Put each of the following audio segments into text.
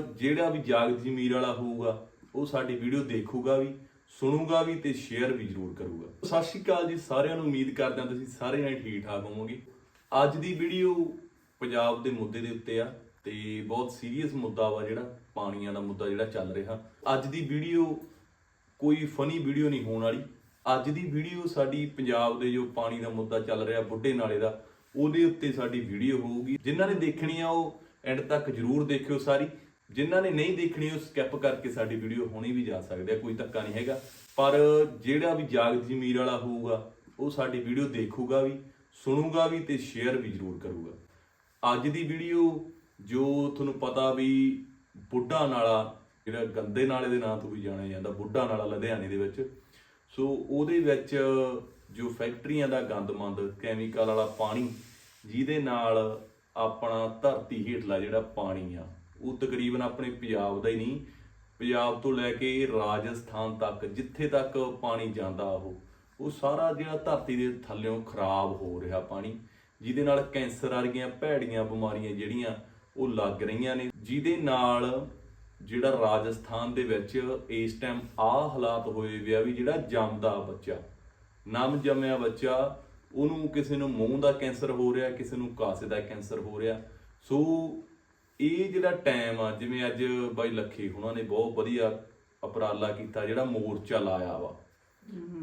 ਜਿਹੜਾ ਵੀ ਜਾਗਦੀ ਜ਼ਮੀਰ ਵਾਲਾ ਹੋਊਗਾ, ਉਹ ਸਾਡੀ ਵੀਡੀਓ ਦੇਖੂਗਾ ਵੀ, ਸੁਣੂਗਾ ਵੀ ਤੇ ਸ਼ੇਅਰ ਵੀ ਜ਼ਰੂਰ ਕਰੂਗਾ। ਸਤਿ ਸ਼੍ਰੀ ਅਕਾਲ ਜੀ ਸਾਰਿਆਂ ਨੂੰ, ਉਮੀਦ ਕਰਦੇ ਹਾਂ ਤੁਸੀਂ ਸਾਰੇ ਜਣੇ ਠੀਕ ਠਾਕ ਹੋਵੋਗੇ। ਅੱਜ ਦੀ ਵੀਡੀਓ ਪੰਜਾਬ ਦੇ ਮੁੱਦੇ ਦੇ ਉੱਤੇ ਆ ਤੇ ਬਹੁਤ ਸੀਰੀਅਸ ਮੁੱਦਾ ਵਾ ਜਿਹੜਾ, ਪਾਣੀਆਂ ਦਾ ਮੁੱਦਾ ਜਿਹੜਾ ਚੱਲ ਰਿਹਾ। ਅੱਜ ਦੀ ਵੀਡੀਓ ਕੋਈ ਫਨੀ ਵੀਡੀਓ ਨਹੀਂ ਹੋਣ ਵਾਲੀ। ਅੱਜ ਦੀ ਵੀਡੀਓ ਸਾਡੀ ਪੰਜਾਬ ਦੇ ਜੋ ਪਾਣੀ ਦਾ ਮੁੱਦਾ ਚੱਲ ਰਿਹਾ, ਬੁੱਢੇ ਨਾਲੇ ਦਾ, ਉਹਦੇ ਉੱਤੇ ਸਾਡੀ ਵੀਡੀਓ ਹੋਊਗੀ। ਜਿਨ੍ਹਾਂ ਨੇ ਦੇਖਣੀ ਆ ਉਹ ਐਂਡ ਤੱਕ ਜਰੂਰ ਦੇਖਿਓ ਸਾਰੀ। ਜਿਨ੍ਹਾਂ ਨੇ ਨਹੀਂ ਦੇਖਣੀ, ਉਹ ਸਕਿਪ ਕਰਕੇ ਸਾਡੀ ਵੀਡੀਓ ਹੋਣੀ ਵੀ ਜਾ ਸਕਦੇ ਆ, ਕੋਈ ਧੱਕਾ ਨਹੀਂ ਹੈਗਾ। ਪਰ ਜਿਹੜਾ ਵੀ ਜਾਗਦੀ ਜ਼ਮੀਰ ਵਾਲਾ ਹੋਊਗਾ, ਉਹ ਸਾਡੀ ਵੀਡੀਓ ਦੇਖੂਗਾ ਵੀ, ਸੁਣੂਗਾ ਵੀ ਤੇ ਸ਼ੇਅਰ ਵੀ ਜਰੂਰ ਕਰੂਗਾ। ਅੱਜ ਦੀ ਵੀਡੀਓ ਜੋ ਤੁਹਾਨੂੰ ਪਤਾ ਵੀ ਬੁੱਢਾ ਨਾਲਾ, ਜਿਹੜਾ ਗੰਦੇ ਨਾਲੇ ਦੇ ਨਾਂ ਤੋਂ ਵੀ ਜਾਣਿਆ ਜਾਂਦਾ, ਬੁੱਢਾ ਨਾਲਾ ਲੁਧਿਆਣੇ ਦੇ ਵਿੱਚ, ਸੋ ਉਹਦੇ ਵਿੱਚ ਜੋ ਫੈਕਟਰੀਆਂ ਦਾ ਗੰਦਮੰਦ ਕੈਮੀਕਲ ਵਾਲਾ ਪਾਣੀ, ਜਿਹਦੇ ਨਾਲ ਆਪਣਾ ਧਰਤੀ ਹੇਠਲਾ ਜਿਹੜਾ ਪਾਣੀ ਆ ਉਹ ਤਕਰੀਬਨ ਆਪਣੇ ਪੰਜਾਬ ਦਾ ਹੀ ਨਹੀਂ, ਪੰਜਾਬ ਤੋਂ ਲੈ ਕੇ ਰਾਜਸਥਾਨ ਤੱਕ, ਜਿੱਥੇ ਤੱਕ ਪਾਣੀ ਜਾਂਦਾ ਉਹ ਉਹ ਸਾਰਾ ਜਿਹੜਾ ਧਰਤੀ ਦੇ ਥੱਲਿਓਂ ਖਰਾਬ ਹੋ ਰਿਹਾ ਪਾਣੀ, ਜਿਹਦੇ ਨਾਲ ਕੈਂਸਰ ਵਰਗੀਆਂ ਭੈੜੀਆਂ ਬਿਮਾਰੀਆਂ ਜਿਹੜੀਆਂ ਉਹ ਲੱਗ ਰਹੀਆਂ ਨੇ, ਜਿਹਦੇ ਨਾਲ ਜਿਹੜਾ ਰਾਜਸਥਾਨ ਦੇ ਵਿੱਚ ਇਸ ਟਾਈਮ ਆਹ ਹਾਲਾਤ ਹੋਏ ਵਿਆ ਵੀ ਜਿਹੜਾ ਜੰਮਦਾ ਬੱਚਾ, ਨਮ ਜੰਮਿਆ ਬੱਚਾ, ਉਹਨੂੰ ਕਿਸੇ ਨੂੰ ਮੂੰਹ ਦਾ ਕੈਂਸਰ ਹੋ ਰਿਹਾ, ਕਿਸੇ ਨੂੰ ਕਾਸੇ ਦਾ ਕੈਂਸਰ ਹੋ ਰਿਹਾ, ਸੋ ਇਹ ਜਿਹੜਾ ਟਾਈਮ ਆ ਜਿਵੇਂ ਅੱਜ ਬਾਈ ਲੱਖੀ ਹੁਣਾਂ ਨੇ ਬਹੁਤ ਵਧੀਆ ਉਪਰਾਲਾ ਕੀਤਾ ਜਿਹੜਾ ਮੋਰਚਾ ਲਾਇਆ ਵਾ।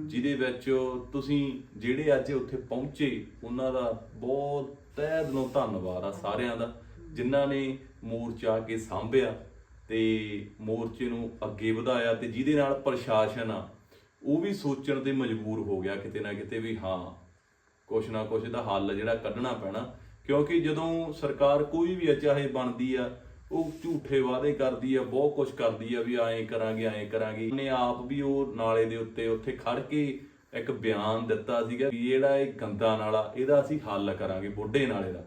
ਜਿਹਦੇ ਵਿੱਚ ਤੁਸੀਂ ਜਿਹੜੇ ਅੱਜ ਉੱਥੇ ਪਹੁੰਚੇ ਉਹਨਾਂ ਦਾ ਬਹੁਤ ਤਹਿ ਦਿਲੋਂ ਧੰਨਵਾਦ ਆ ਸਾਰਿਆਂ ਦਾ ਜਿਨ੍ਹਾਂ ਨੇ ਮੋਰਚਾ ਕੇ ਸਾਂਭਿਆ ਤੇ ਮੋਰਚੇ ਨੂੰ ਅੱਗੇ ਵਧਾਇਆ ਤੇ ਜਿਹਦੇ ਨਾਲ ਪ੍ਰਸ਼ਾਸਨ ਆ ਉਹ ਵੀ ਸੋਚਣ ਤੇ ਮਜਬੂਰ ਹੋ ਗਿਆ ਕਿਤੇ ਨਾ ਕਿਤੇ ਵੀ ਹਾਂ ਕੁਛ ਨਾ ਕੁਛ ਇਹਦਾ ਹੱਲ ਜਿਹੜਾ ਕੱਢਣਾ ਪੈਣਾ। ਕਿਉਂਕਿ ਜਦੋਂ ਸਰਕਾਰ ਕੋਈ ਵੀ ਚਾਹੇ ਬਣਦੀ ਆ, ਉਹ ਝੂਠੇ ਵਾਅਦੇ ਕਰਦੀ ਆ, ਬਹੁਤ ਕੁਝ ਕਰਦੀ ਆ ਵੀ ਐਂ ਕਰਾਂਗੇ ਐਂ ਕਰਾਂਗੇ। ਉਹਨੇ ਆਪ ਵੀ ਉਹ ਨਾਲੇ ਦੇ ਉੱਤੇ ਉੱਥੇ ਖੜ ਕੇ ਇੱਕ ਬਿਆਨ ਦਿੱਤਾ ਸੀਗਾ ਵੀ ਜਿਹੜਾ ਇਹ ਗੰਦਾ ਨਾਲਾ, ਇਹਦਾ ਅਸੀਂ ਹੱਲ ਕਰਾਂਗੇ, ਬੁੱਢੇ ਨਾਲੇ ਦਾ।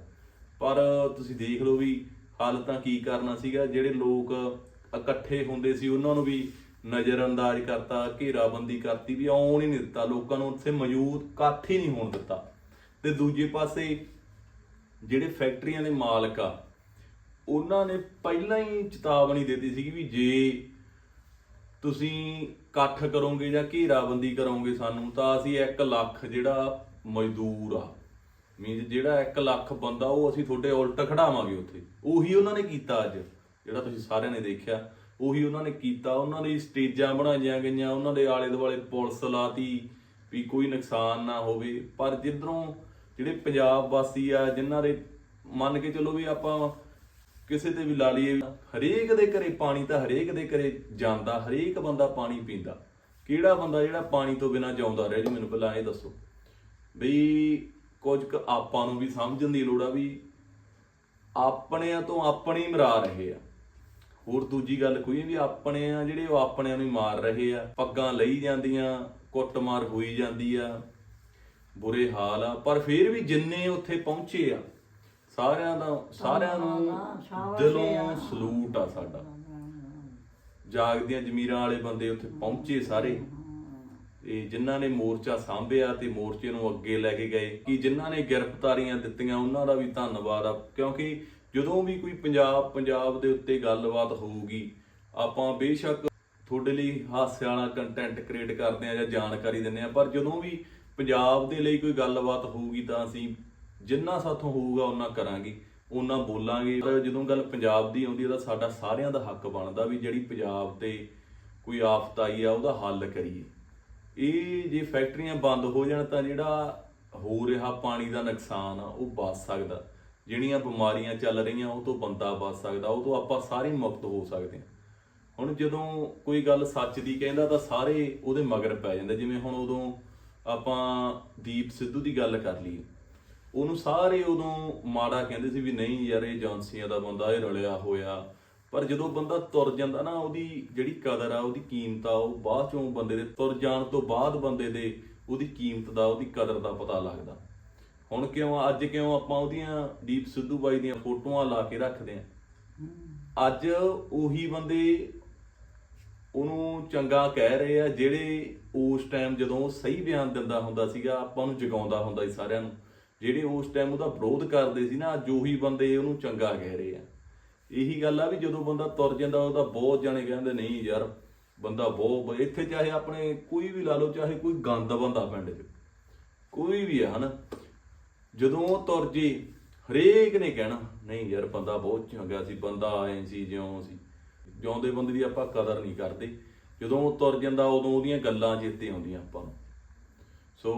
ਪਰ ਤੁਸੀਂ ਦੇਖ ਲਓ ਵੀ ਹੱਲ ਤਾਂ ਕੀ ਕਰਨਾ ਸੀਗਾ, ਜਿਹੜੇ ਲੋਕ ਇਕੱਠੇ ਹੁੰਦੇ ਸੀ, ਉਹਨਾਂ ਨੂੰ ਵੀ ਨਜ਼ਰਅੰਦਾਜ਼ ਕਰਤਾ, ਘੇਰਾਬੰਦੀ ਕਰਤੀ ਵੀ ਆਉਣ ਹੀ ਨਹੀਂ ਦਿੱਤਾ। ਲੋਕਾਂ ਨੂੰ ਉੱਥੇ ਮੌਜੂਦ ਇਕੱਠ ਹੀ ਨਹੀਂ ਹੋਣ ਦਿੱਤਾ। ਤੇ ਦੂਜੇ ਪਾਸੇ ਜਿਹੜੇ ਫੈਕਟਰੀਆਂ ਦੇ ਮਾਲਕ ਆ, ਉਹਨਾਂ ਨੇ ਪਹਿਲਾਂ ਹੀ ਚੇਤਾਵਨੀ ਦਿੱਤੀ ਸੀਗੀ ਵੀ ਜੇ ਤੁਸੀਂ ਇਕੱਠ ਕਰੋਗੇ ਜਾਂ ਘੇਰਾਬੰਦੀ ਕਰੋਗੇ ਸਾਨੂੰ, ਤਾਂ ਅਸੀਂ 1 ਲੱਖ ਜਿਹੜਾ ਮਜ਼ਦੂਰ ਆ। ਮੀਨਸ ਜਿਹੜਾ 1 ਲੱਖ ਬੰਦਾ, ਉਹ ਅਸੀਂ ਤੁਹਾਡੇ ਉਲਟ ਖੜਾਵਾਂਗੇ ਉੱਥੇ। ਉਹੀ ਉਹਨਾਂ ਨੇ ਕੀਤਾ ਅੱਜ। ਜਿਹੜਾ ਤੁਸੀਂ ਸਾਰਿਆਂ ਨੇ ਦੇਖਿਆ, ਉਹੀ ਉਹਨਾਂ ਨੇ ਕੀਤਾ। ਉਹਨਾਂ ਦੀ ਸਟੇਜਾਂ ਬਣਾਈਆਂ ਗਈਆਂ, ਉਹਨਾਂ ਦੇ ਆਲੇ ਦੁਆਲੇ ਪੁਲਿਸ ਲਾਤੀ ਵੀ ਕੋਈ ਨੁਕਸਾਨ ਨਾ ਹੋਵੇ। ਪਰ ਜਿੱਧਰੋਂ ਜਿਹੜੇ ਪੰਜਾਬ ਵਾਸੀ ਆ, ਜਿਨ੍ਹਾਂ ਦੇ ਮੰਨ ਕੇ ਚੱਲੋ ਵੀ ਆਪਾਂ ਕਿਸੇ ਤੇ ਵੀ ਲਾ ਲਈਏ ਹਰੇਕ ਦੇ ਘਰੇ ਪਾਣੀ ਤਾਂ ਹਰੇਕ ਦੇ ਘਰੇ ਜਾਂਦਾ, ਹਰੇਕ ਬੰਦਾ ਪਾਣੀ ਪੀਂਦਾ। ਕਿਹੜਾ ਬੰਦਾ ਜਿਹੜਾ ਪਾਣੀ ਤੋਂ ਬਿਨਾ ਜਿਉਂਦਾ ਰਹਿ ਜੀ, ਮੈਨੂੰ ਪਹਿਲਾਂ ਇਹ ਦੱਸੋ। ਬਈ ਕੁਝ ਕੁ ਆਪਾਂ ਨੂੰ ਵੀ ਸਮਝਣ ਦੀ ਲੋੜ ਆ ਵੀ ਆਪਣਿਆਂ ਤੋਂ ਆਪਣੇ ਮਰਾ ਰਹੇ ਆ। ਹੋਰ ਦੂਜੀ ਗੱਲ ਕੋਈ ਵੀ ਆਪਣੇ ਆ ਜਿਹੜੇ ਉਹ ਆਪਣਿਆਂ ਨੂੰ ਹੀ ਮਾਰ ਰਹੇ ਆ। ਪੱਗਾਂ ਲਈ ਜਾਂਦੀਆਂ, ਕੁੱਟਮਾਰ ਹੋਈ ਜਾਂਦੀ ਆ। ਬੁਰੇ ਹਾਲ ਆ ਪਰ ਫਿਰ ਵੀ ਜਿੰਨੇ ਉੱਥੇ ਪਹੁੰਚੇ ਆ ਸਾਰਿਆਂ ਦਾ ਸਾਰਿਆਂ ਨੂੰ ਦਿਲੋਂ ਸਲੂਟ ਆ ਸਾਡਾ। ਜਾਗਦੀਆਂ ਜ਼ਮੀਰਾਂ ਵਾਲੇ ਬੰਦੇ ਉੱਥੇ ਪਹੁੰਚੇ ਸਾਰੇ। ਤੇ ਜਿਨ੍ਹਾਂ ਨੇ ਮੋਰਚਾ ਸਾਂਭਿਆ ਤੇ ਮੋਰਚੇ ਨੂੰ ਅੱਗੇ ਲੈ ਕੇ ਗਏ ਕਿ ਜਿਨ੍ਹਾਂ ਨੇ ਗ੍ਰਿਫਤਾਰੀਆਂ ਦਿੱਤੀਆਂ ਉਹਨਾਂ ਦਾ ਵੀ ਧੰਨਵਾਦ ਆ ਕਿਉਂਕਿ ਜਦੋਂ ਵੀ ਕੋਈ ਪੰਜਾਬ ਪੰਜਾਬ ਦੇ ਉੱਤੇ ਗੱਲਬਾਤ ਹੋਊਗੀ ਆਪਾਂ ਬੇਸ਼ੱਕ ਤੁਹਾਡੇ ਲਈ ਹਾਸੇ ਵਾਲਾ ਕੰਟੈਂਟ ਕ੍ਰੀਏਟ ਕਰਦੇ ਆ ਜਾਂ ਜਾਣਕਾਰੀ ਦਿੰਦੇ ਆ ਪਰ ਜਦੋਂ ਵੀ ਪੰਜਾਬ ਦੇ ਲਈ ਕੋਈ ਗੱਲਬਾਤ ਹੋਊਗੀ ਤਾਂ ਅਸੀਂ ਜਿੰਨਾ ਸਾਥੋਂ ਹੋਊਗਾ ਉਹਨਾਂ ਕਰਾਂਗੇ ਉਹਨਾਂ ਬੋਲਾਂਗੇ। ਜਦੋਂ ਗੱਲ ਪੰਜਾਬ ਦੀ ਆਉਂਦੀ ਹੈ ਤਾਂ ਸਾਡਾ ਸਾਰਿਆਂ ਦਾ ਹੱਕ ਬਣਦਾ ਵੀ ਜਿਹੜੀ ਪੰਜਾਬ ਤੇ ਕੋਈ ਆਫਤ ਆਈ ਆ, ਉਹਦਾ ਹੱਲ ਕਰੀਏ। ਇਹ ਜੇ ਫੈਕਟਰੀਆਂ ਬੰਦ ਹੋ ਜਾਣ ਤਾਂ ਜਿਹੜਾ ਹੋ ਰਿਹਾ ਪਾਣੀ ਦਾ ਨੁਕਸਾਨ ਆ, ਉਹ ਬਚ ਸਕਦਾ। ਜਿਹੜੀਆਂ ਬਿਮਾਰੀਆਂ ਚੱਲ ਰਹੀਆਂ, ਉਹ ਤੋਂ ਬੰਦਾ ਬਚ ਸਕਦਾ, ਉਹ ਤੋਂ ਆਪਾਂ ਸਾਰੇ ਮੁਕਤ ਹੋ ਸਕਦੇ ਹਾਂ। ਹੁਣ ਜਦੋਂ ਕੋਈ ਗੱਲ ਸੱਚ ਦੀ ਕਹਿੰਦਾ ਤਾਂ ਸਾਰੇ ਉਹਦੇ ਮਗਰ ਪੈ ਜਾਂਦੇ ਜਿਵੇਂ ਹੁਣ ਉਦੋਂ ਆਪਾਂ ਦੀਪ ਸਿੱਧੂ ਦੀ ਗੱਲ ਕਰ ਲਈਏ। ਉਹਨੂੰ ਸਾਰੇ ਉਦੋਂ ਮਾੜਾ ਕਹਿੰਦੇ ਸੀ ਵੀ ਨਹੀਂ ਯਾਰ ਇਹ ਏਜੰਸੀਆਂ ਦਾ ਬੰਦਾ, ਇਹ ਰਲਿਆ ਹੋਇਆ। ਪਰ ਜਦੋਂ ਬੰਦਾ ਤੁਰ ਜਾਂਦਾ ਨਾ, ਉਹਦੀ ਜਿਹੜੀ ਕਦਰ ਆ, ਉਹਦੀ ਕੀਮਤ ਆ, ਉਹ ਬਾਅਦ ਚੋਂ ਬੰਦੇ ਦੇ ਤੁਰ ਜਾਣ ਤੋਂ ਬਾਅਦ ਬੰਦੇ ਦੇ ਉਹਦੀ ਕੀਮਤ ਦਾ, ਉਹਦੀ ਕਦਰ ਦਾ ਪਤਾ ਲੱਗਦਾ। ਹੁਣ ਕਿਉਂ ਅੱਜ ਕਿਉਂ ਆਪਾਂ ਉਹਦੀਆਂ ਦੀਪ ਸਿੱਧੂ ਬਾਈ ਦੀਆਂ ਫੋਟੋਆਂ ਲਾ ਕੇ ਰੱਖਦੇ ਆ? ਅੱਜ ਉਹੀ ਬੰਦੇ ਉਹਨੂੰ ਚੰਗਾ ਕਹਿ ਰਹੇ ਆ, ਜਿਹੜੇ ਉਸ ਟਾਈਮ ਜਦੋਂ ਸਹੀ ਬਿਆਨ ਦਿੰਦਾ ਹੁੰਦਾ ਸੀਗਾ, ਆਪਾਂ ਨੂੰ ਜਗਾਉਂਦਾ ਹੁੰਦਾ ਸੀ ਸਾਰਿਆਂ ਨੂੰ। ਜਿਹੜੇ ਉਸ ਟਾਈਮ ਉਹਦਾ ਵਿਰੋਧ ਕਰਦੇ ਸੀ ਨਾ, ਅੱਜ ਉਹੀ ਬੰਦੇ ਉਹਨੂੰ ਚੰਗਾ ਕਹਿ ਰਹੇ ਆ। ਇਹੀ ਗੱਲ ਆ ਵੀ ਜਦੋਂ ਬੰਦਾ ਤੁਰ ਜਾਂਦਾ, ਉਹਦਾ ਬਹੁਤ ਜਾਣੇ ਕਹਿੰਦੇ, ਨਹੀਂ ਯਾਰ, ਬੰਦਾ ਬਹੁਤ ਇੱਥੇ ਚਾਹੇ ਆਪਣੇ ਕੋਈ ਵੀ ਲਾ ਲਓ, ਚਾਹੇ ਕੋਈ ਗੰਦ ਬੰਦਾ ਪਿੰਡ 'ਚ, ਕੋਈ ਵੀ ਆ, ਹਨਾ। ਜਦੋਂ ਉਹ ਤੁਰ ਜੇ, ਹਰੇਕ ਨੇ ਕਹਿਣਾ, ਨਹੀਂ ਯਾਰ, ਬੰਦਾ ਬਹੁਤ ਚੰਗਾ ਸੀ, ਬੰਦਾ ਆਏ ਸੀ, ਜਿਉਂ ਸੀ। ਜਿਉਂਦੇ ਬੰਦੇ ਦੀ ਆਪਾਂ ਕਦਰ ਨਹੀਂ ਕਰਦੇ। ਜਦੋਂ ਉਹ ਤੁਰ ਜਾਂਦਾ, ਉਦੋਂ ਉਹਦੀਆਂ ਗੱਲਾਂ ਚੇਤੇ ਆਉਂਦੀਆਂ ਆਪਾਂ ਨੂੰ। ਸੋ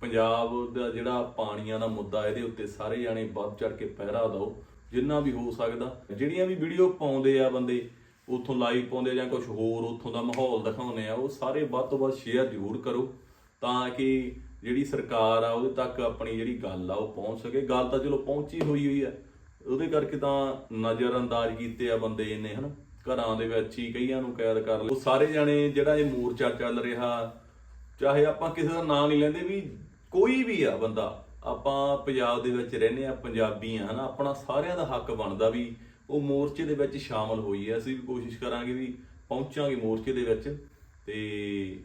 ਪੰਜਾਬ ਦਾ ਜਿਹੜਾ ਪਾਣੀਆਂ ਦਾ ਮੁੱਦਾ ਇਹਦੇ ਉੱਤੇ ਸਾਰੇ ਜਾਣੇ ਵੱਧ ਚੜ ਕੇ ਪਹਿਰਾ ਦਿਓ, ਜਿੰਨਾ ਵੀ ਹੋ ਸਕਦਾ। ਜਿਹੜੀਆਂ ਵੀ ਵੀਡੀਓ ਪਾਉਂਦੇ ਆ ਬੰਦੇ, ਉੱਥੋਂ ਲਾਈਵ ਪਾਉਂਦੇ ਜਾਂ ਕੁਝ ਹੋਰ ਉੱਥੋਂ ਦਾ ਮਾਹੌਲ ਦਿਖਾਉਂਦੇ ਆ, ਉਹ ਸਾਰੇ ਵੱਧ ਤੋਂ ਵੱਧ ਸ਼ੇਅਰ ਜ਼ਰੂਰ ਕਰੋ, ਤਾਂ ਕਿ ਜਿਹੜੀ ਸਰਕਾਰ ਆ, ਉਹਦੇ ਤੱਕ ਆਪਣੀ ਜਿਹੜੀ ਗੱਲ ਆ, ਉਹ ਪਹੁੰਚ ਸਕੇ। ਗੱਲ ਤਾਂ ਚਲੋ ਪਹੁੰਚੀ ਹੋਈ ਹੋਈ ਆ, ਉਹਦੇ ਕਰਕੇ ਤਾਂ ਨਜ਼ਰ ਅੰਦਾਜ਼ ਕੀਤੇ ਆ ਬੰਦੇ ਇਹਨੇ ਹਨਾ? ਘਰਾਂ ਦੇ ਵਿੱਚ ਹੀ ਕਈਆਂ ਨੂੰ ਕੈਦ ਕਰ ਲਿਆ। ਉਹ ਸਾਰੇ ਜਾਣੇ ਜਿਹੜਾ ਇਹ ਮੋਰਚਾ ਚੱਲ ਰਿਹਾ, ਚਾਹੇ ਆਪਾਂ ਕਿਸੇ ਦਾ ਨਾਮ ਨਹੀਂ ਲੈਂਦੇ ਵੀ ਕੋਈ ਵੀ ਆ ਬੰਦਾ, ਆਪਾਂ ਪੰਜਾਬ ਦੇ ਵਿੱਚ ਰਹਿੰਦੇ ਆ, ਪੰਜਾਬੀ ਆ, ਹਨਾ, ਆਪਣਾ ਸਾਰਿਆਂ ਦਾ ਹੱਕ ਬਣਦਾ ਵੀ ਉਹ ਮੋਰਚੇ ਦੇ ਵਿੱਚ ਸ਼ਾਮਲ ਹੋਈ ਹੈ। ਅਸੀਂ ਵੀ ਕੋਸ਼ਿਸ਼ ਕਰਾਂਗੇ ਵੀ ਪਹੁੰਚਾਂਗੇ ਮੋਰਚੇ ਦੇ ਵਿੱਚ ਤੇ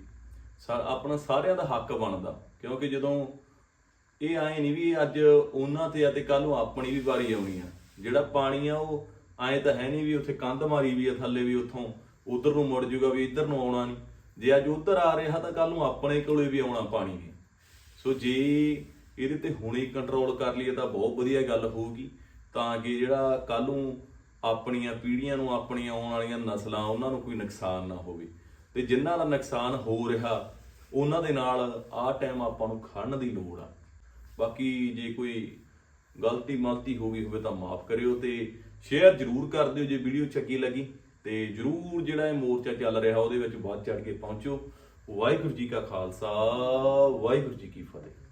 ਸਾ- ਆਪਣਾ ਸਾਰਿਆਂ ਦਾ ਹੱਕ ਬਣਦਾ। ਕਿਉਂਕਿ ਜਦੋਂ ਇਹ ਆਏ ਨਹੀਂ ਵੀ ਅੱਜ ਉਹਨਾਂ ਤੇ ਆ ਤੇ ਕੱਲ ਨੂੰ ਆਪਣੀ ਵੀ ਵਾਰੀ ਆਉਣੀ ਆ। ਜਿਹੜਾ ਪਾਣੀ ਆ ਉਹ ਐਂ ਤਾਂ ਹੈ ਨਹੀਂ ਵੀ ਉੱਥੇ ਕੰਧ ਮਾਰੀ ਵੀ ਆ, ਥੱਲੇ ਵੀ ਉੱਥੋਂ। ਉਧਰ ਨੂੰ ਮੁੜ ਜੂਗਾ ਵੀ ਇੱਧਰ ਨੂੰ ਆਉਣਾ ਨਹੀਂ। ਜੇ ਅੱਜ ਉਧਰ ਆ ਰਿਹਾ ਤਾਂ ਕੱਲ ਨੂੰ ਆਪਣੇ ਕੋਲੇ ਵੀ ਆਉਣਾ ਪਾਣੀ ਨੇ ਸੋ ਜੇ ਇਹਦੇ ਤੇ ਹੁਣੇ ਕੰਟਰੋਲ ਕਰ ਲਈਏ ਤਾਂ ਬਹੁਤ ਵਧੀਆ ਗੱਲ ਹੋਊਗੀ। ਤਾਂ ਕਿ ਜਿਹੜਾ ਕੱਲ ਨੂੰ ਆਪਣੀਆਂ ਪੀੜ੍ਹੀਆਂ ਨੂੰ, ਆਪਣੀਆਂ ਆਉਣ ਵਾਲੀਆਂ ਨਸਲਾਂ, ਉਹਨਾਂ ਨੂੰ ਕੋਈ ਨੁਕਸਾਨ ਨਾ ਹੋਵੇ। ਤੇ ਜਿਨ੍ਹਾਂ ਦਾ ਨੁਕਸਾਨ ਹੋ ਰਿਹਾ, ਉਹਨਾਂ ਦੇ ਨਾਲ ਆਹ ਟਾਈਮ ਆਪਾਂ ਨੂੰ ਖੜਨ ਦੀ ਲੋੜ ਆ। ਬਾਕੀ ਜੇ ਕੋਈ ਗਲਤੀ ਮਲਤੀ ਹੋ ਗਈ ਹੋਵੇ ਤਾਂ ਮਾਫ ਕਰਿਓ ਤੇ ਸ਼ੇਅਰ ਜਰੂਰ ਕਰ ਦਿਓ ਜੇ ਵੀਡੀਓ ਚੱਕੀ ਲੱਗੀ। ਤੇ ਜਰੂਰ ਜਿਹੜਾ ਇਹ ਮੋਰਚਾ ਚੱਲ ਰਿਹਾ ਉਹਦੇ ਵਿੱਚ ਵੱਧ ਚੜ ਕੇ ਪਹੁੰਚੋ। ਵਾਹਿਗੁਰੂ ਜੀ ਕਾ ਖਾਲਸਾ, ਵਾਹਿਗੁਰੂ ਜੀ ਕੀ ਫਤਿਹ।